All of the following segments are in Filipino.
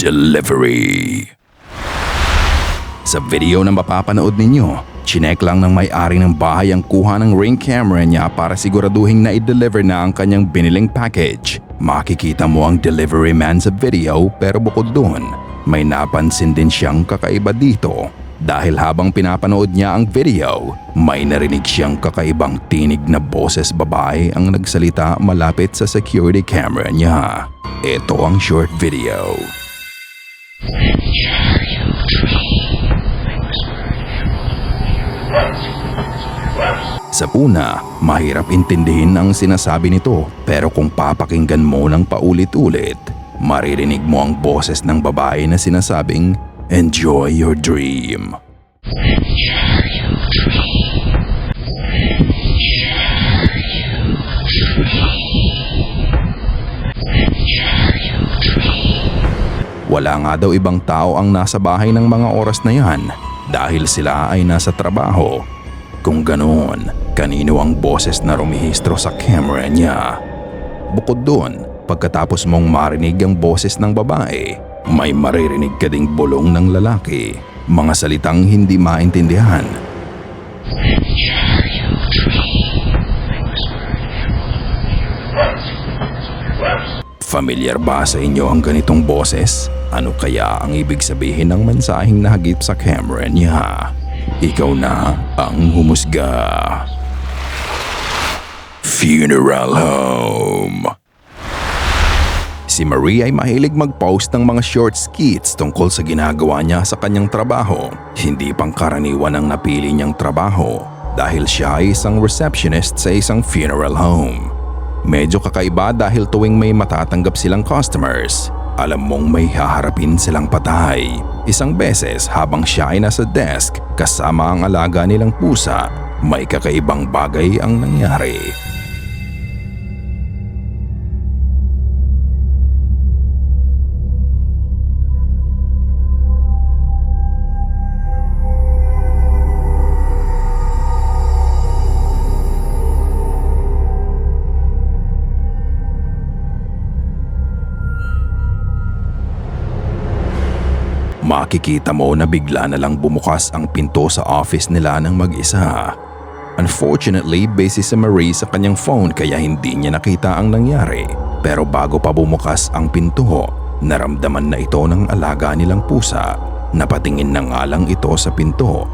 Delivery. Sa video na mapapanood ninyo, chinek lang ng may-ari ng bahay ang kuha ng ring camera niya para siguraduhin na i-deliver na ang kanyang biniling package. Makikita mo ang delivery man sa video pero bukod doon, may napansin din siyang kakaiba dito. Dahil habang pinapanood niya ang video, may narinig siyang kakaibang tinig na boses babae ang nagsalita malapit sa security camera niya. Ito ang short video. Sa una, mahirap intindihin ang sinasabi nito pero kung papakinggan mo ng paulit-ulit, maririnig mo ang boses ng babae na sinasabing, Enjoy your dream. Wala nga daw ibang tao ang nasa bahay ng mga oras na yan dahil sila ay nasa trabaho. Kung ganoon, kanino ang boses na rumihistro sa camera niya? Bukod doon, pagkatapos mong marinig ang boses ng babae, may maririnig ka ding bulong ng lalaki. Mga salitang hindi maintindihan. Familiar ba sa inyo ang ganitong boses? Ano kaya ang ibig sabihin ng mensaheng nahagip sa camera niya? Ikaw na ang humusga. Funeral Home Si Marie ay mahilig mag-post ng mga short skits tungkol sa ginagawa niya sa kanyang trabaho. Hindi pangkaraniwan ang napili niyang trabaho dahil siya ay isang receptionist sa isang funeral home. Medyo kakaiba dahil tuwing may matatanggap silang customers, alam mong may haharapin silang patay. Isang beses habang siya ay nasa desk kasama ang alaga nilang pusa, may kakaibang bagay ang nangyari. Makikita mo na bigla na lang bumukas ang pinto sa office nila ng mag-isa. Unfortunately, busy si Marie sa kanyang phone kaya hindi niya nakita ang nangyari. Pero bago pa bumukas ang pinto, naramdaman na ito ng alaga nilang pusa. Napatingin na nga lang ito sa pinto.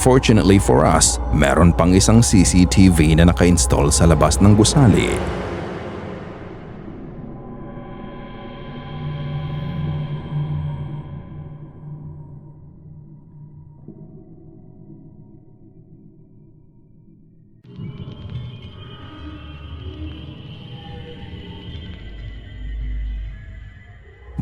Fortunately for us, meron pang isang CCTV na naka-install sa labas ng gusali.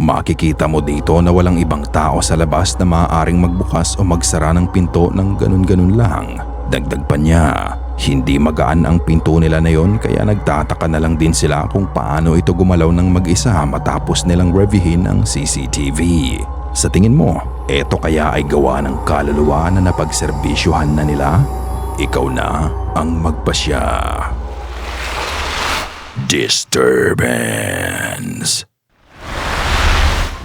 Makikita mo dito na walang ibang tao sa labas na maaaring magbukas o magsara ng pinto ng ganun-ganun lang. Dagdag pa niya, hindi magaan ang pinto nila na yon kaya nagtataka na lang din sila kung paano ito gumalaw ng mag-isa matapos nilang reviewin ang CCTV. Sa tingin mo, eto kaya ay gawa ng kaluluwa na napagserbisyuhan na nila? Ikaw na ang magpasya. Disturbance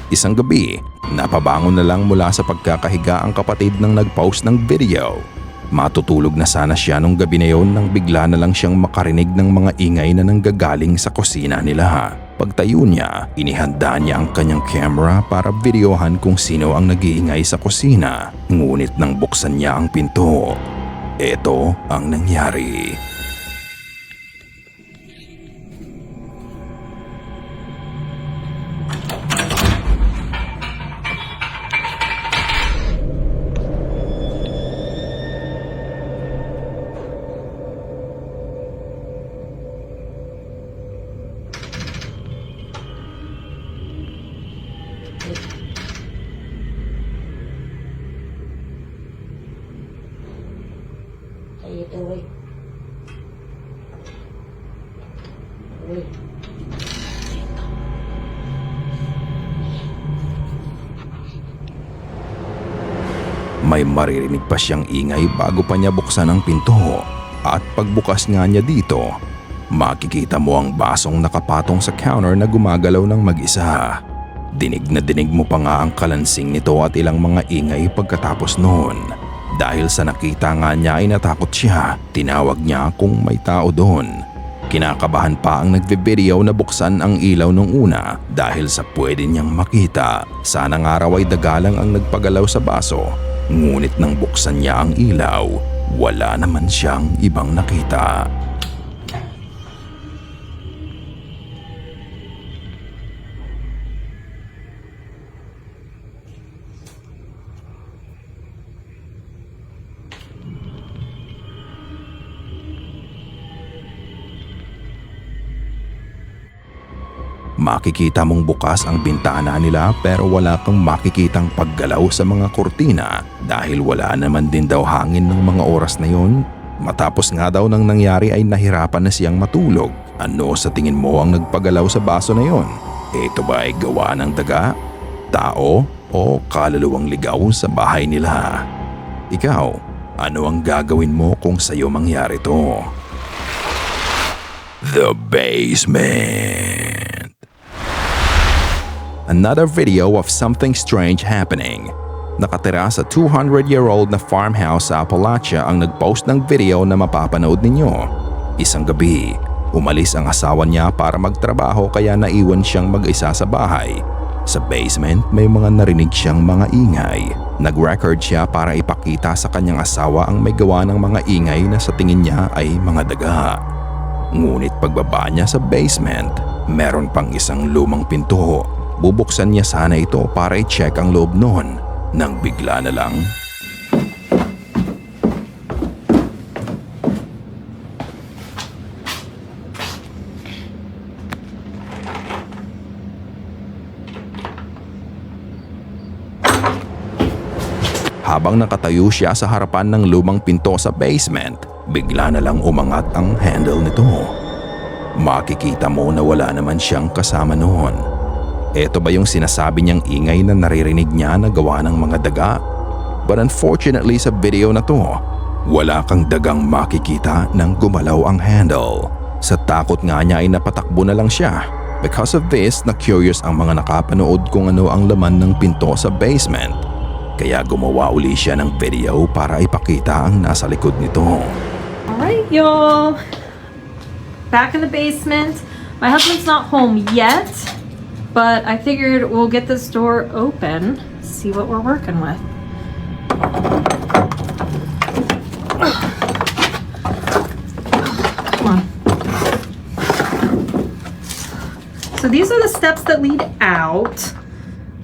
Isang gabi, napabangon na lang mula sa pagkakahiga ang kapatid ng nag-post ng video. Matutulog na sana siya nung gabi na yon nang bigla na lang siyang makarinig ng mga ingay na nanggagaling sa kusina nila. Pagtayo niya, inihanda niya ang kanyang camera para videohan kung sino ang nag-iingay sa kusina. Ngunit nang buksan niya ang pinto, ito ang nangyari. May maririnig pa siyang ingay bago pa niya buksan ang pinto. At pagbukas nga niya dito, makikita mo ang basong nakapatong sa counter na gumagalaw ng mag-isa. Dinig na dinig mo pa nga ang kalansing nito at ilang mga ingay pagkatapos noon. Dahil sa nakita nga niya ay natakot siya, tinawag niya kung may tao doon. Kinakabahan pa ang nagbe-video na buksan ang ilaw nung una dahil sa pwede niyang makita. Sana nga raw ay dagalang ang nagpagalaw sa baso. Ngunit nang buksan niya ang ilaw, wala naman siyang ibang nakita. Makikita mong bukas ang bintana nila pero wala kang makikitang paggalaw sa mga kurtina dahil wala naman din daw hangin ng mga oras na yon. Matapos nga daw nang nangyari ay nahirapan na siyang matulog. Ano sa tingin mo ang nagpagalaw sa baso na yon? Ito ba ay gawa ng daga, tao o kaluluwang ligaw sa bahay nila? Ikaw, ano ang gagawin mo kung sa'yo mangyari to? The Basement Another video of something strange happening. Nakatira sa 200-year-old na farmhouse sa Appalachia ang nagpost ng video na mapapanood ninyo. Isang gabi, umalis ang asawa niya para magtrabaho kaya naiwan siyang mag-isa sa bahay. Sa basement may mga narinig siyang mga ingay. Nag-record siya para ipakita sa kanyang asawa ang may gawa ng mga ingay na sa tingin niya ay mga daga. Ngunit pagbaba niya sa basement, meron pang isang lumang pinto. Bubuksan niya sana ito para i-check ang loob noon nang bigla na lang Habang nakatayo siya sa harapan ng lumang pinto sa basement, bigla na lang umangat ang handle nito. Makikita mo na wala naman siyang kasama noon. Ito ba yung sinasabi niyang ingay na naririnig niya na gawa ng mga daga? But unfortunately sa video na to, wala kang dagang makikita nang gumalaw ang handle. Sa takot nga niya ay napatakbo na lang siya. Because of this, na-curious ang mga nakapanood kung ano ang laman ng pinto sa basement. Kaya gumawa uli siya ng video para ipakita ang nasa likod nito. Alright, y'all. Back in the basement. My husband's not home yet, but I figured we'll get this door open, see what we're working with. Come on. So these are the steps that lead out.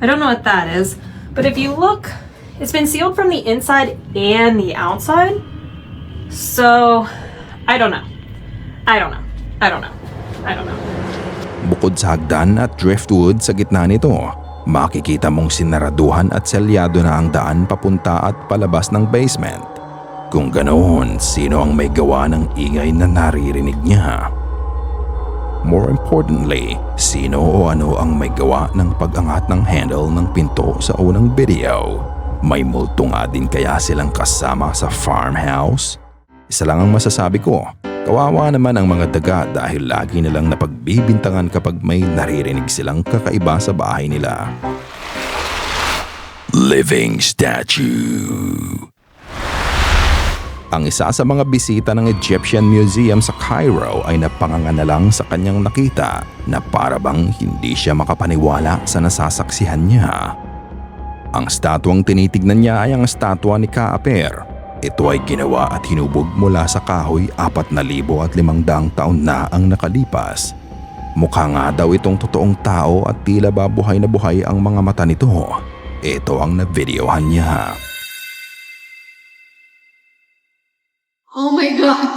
I don't know what that is, but if you look, it's been sealed from the inside and the outside. So, I don't know. I don't know. I don't know. I don't know. Bukod sa hagdan at driftwood sa gitna nito, makikita mong sinaraduhan at selyado na ang daan papunta at palabas ng basement. Kung ganoon, sino ang may gawa ng ingay na naririnig niya? More importantly, sino o ano ang may gawa ng pag-angat ng handle ng pinto sa unang video? May multo nga din kaya silang kasama sa farmhouse? Isa lang ang masasabi ko, kawawa naman ang mga daga dahil lagi nilang napagbibintangan kapag may naririnig silang kakaiba sa bahay nila. Living Statue ang isa sa mga bisita ng Egyptian Museum sa Cairo ay napanganga na lang sa kanyang nakita na para bang hindi siya makapaniwala sa nasasaksihan niya. Ang statwang tinitignan niya ay ang statwa ni Kaaper. Ito ay ginawa at hinubog mula sa kahoy 4,500 taon na ang nakalipas. Mukha nga daw itong totoong tao at tila ba buhay na buhay ang mga mata nito. Ito ang na-videohan niya. Oh my god!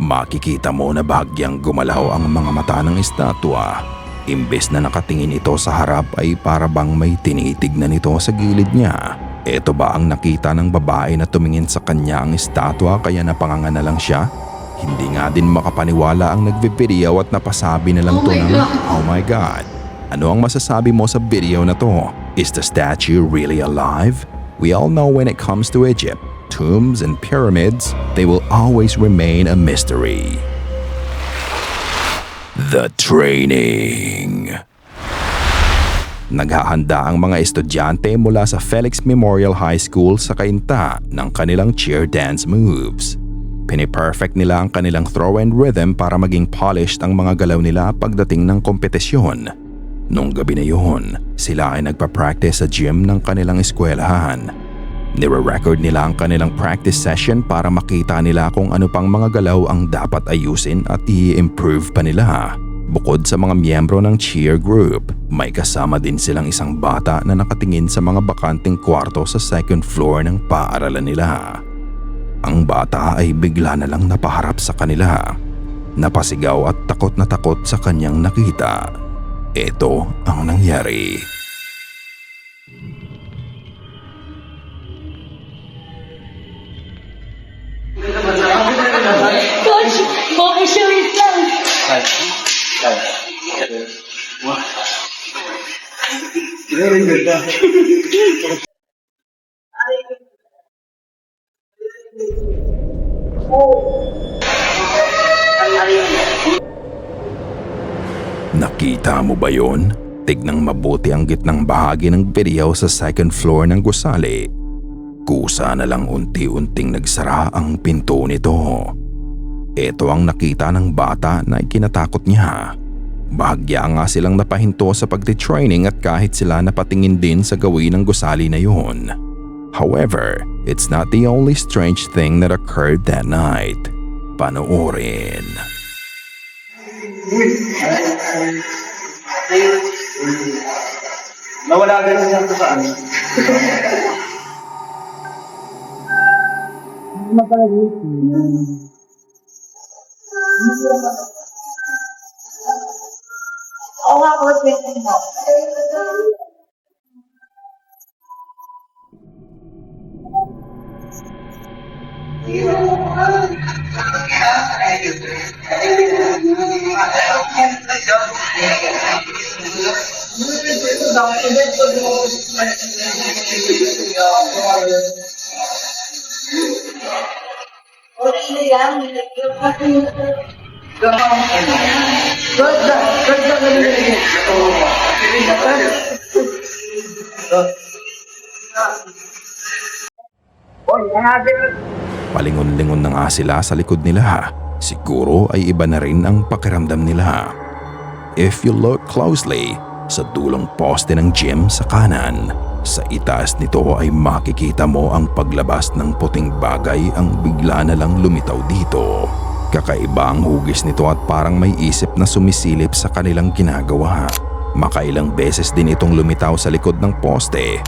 Makikita mo na bahagyang gumalaw ang mga mata ng estatwa. Imbes na nakatingin ito sa harap ay para bang may tinitignan ito sa gilid niya. Ito ba ang nakita ng babae na tumingin sa kanya ang estatwa kaya napanganga na lang siya? Hindi nga din makapaniwala ang nagbe-video at napasabi na lang Oh to ng God. Oh my God. Ano ang masasabi mo sa video na to? Is the statue really alive? We all know when it comes to Egypt, tombs and pyramids, they will always remain a mystery. The training. Naghahanda ang mga estudyante mula sa Felix Memorial High School sa kainta ng kanilang cheer dance moves. Piniperfect nila ang kanilang throw and rhythm para maging polished ang mga galaw nila pagdating ng kompetisyon. Nung gabi na yun, sila ay nagpa-practice sa gym ng kanilang eskwelahan. Nire-record nila ang kanilang practice session para makita nila kung ano pang mga galaw ang dapat ayusin at i-improve pa nila. Bukod sa mga miyembro ng cheer group, may kasama din silang isang bata na nakatingin sa mga bakanting kwarto sa second floor ng paaralan nila. Ang bata ay bigla na lang napaharap sa kanila. Napasigaw at takot na takot sa kanyang nakita. Ito ang nangyari. Coach, baka siya wait lang. Nakita mo ba yon? Tignang mabuti ang gitnang bahagi ng video sa second floor ng gusali. Kusa na lang unti-unting nagsara ang pinto nito. Ito ang nakita ng bata na ikinatakot niya. Bahagya nga silang napahinto sa pagtitraining at kahit sila napatingin din sa gawin ng gusali na yun. However, it's not the only strange thing that occurred that night. Panoorin. Nawala ganun siya sa ano. Oo nga, coach, wait lang. Okay lang. Palingon-lingon na nga sila sa likod nila. Siguro ay iba na rin ang pakiramdam nila. If you look closely, sa dulong poste ng gym sa kanan, sa itaas nito ay makikita mo ang paglabas ng puting bagay ang bigla na lang lumitaw dito. Kakaiba ang hugis nito at parang may isip na sumisilip sa kanilang ginagawa. Makailang beses din itong lumitaw sa likod ng poste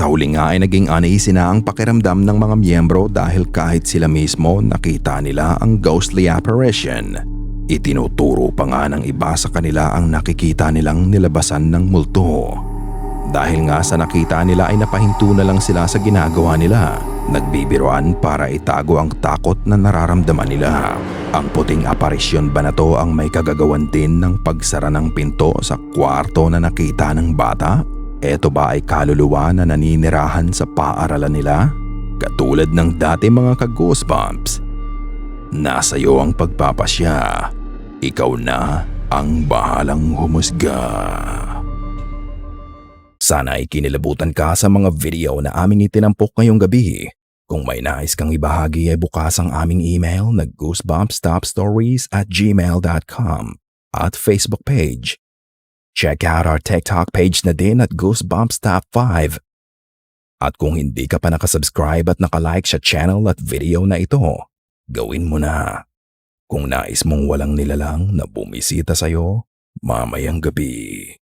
Sa huli nga ay naging uneasy na ang pakiramdam ng mga miyembro dahil kahit sila mismo nakita nila ang ghostly apparition. Itinuturo pa nga ng iba sa kanila ang nakikita nilang nilabasan ng multo. Dahil nga sa nakita nila ay napahinto na lang sila sa ginagawa nila. Nagbibiroan para itago ang takot na nararamdaman nila. Ang puting aparisyon ba na to ang may kagagawan din ng pagsara ng pinto sa kwarto na nakita ng bata? Eto ba ay kaluluwa na naninirahan sa paaralan nila? Katulad ng dati mga ka-goosebumps. Nasa iyo ang pagpapasya. Ikaw na ang bahalang humusga. Sana ay kinilabutan ka sa mga video na aming itinampok ngayong gabi. Kung may nais kang ibahagi ay bukas ang aming email na goosebumpstopstories at gmail.com at Facebook page. Check out our TikTok page na din at Goosebumps Top 5. At kung hindi ka pa nakasubscribe at nakalike sa channel at video na ito, gawin mo na. Kung nais mong walang nilalang na bumisita sa'yo, mamayang gabi.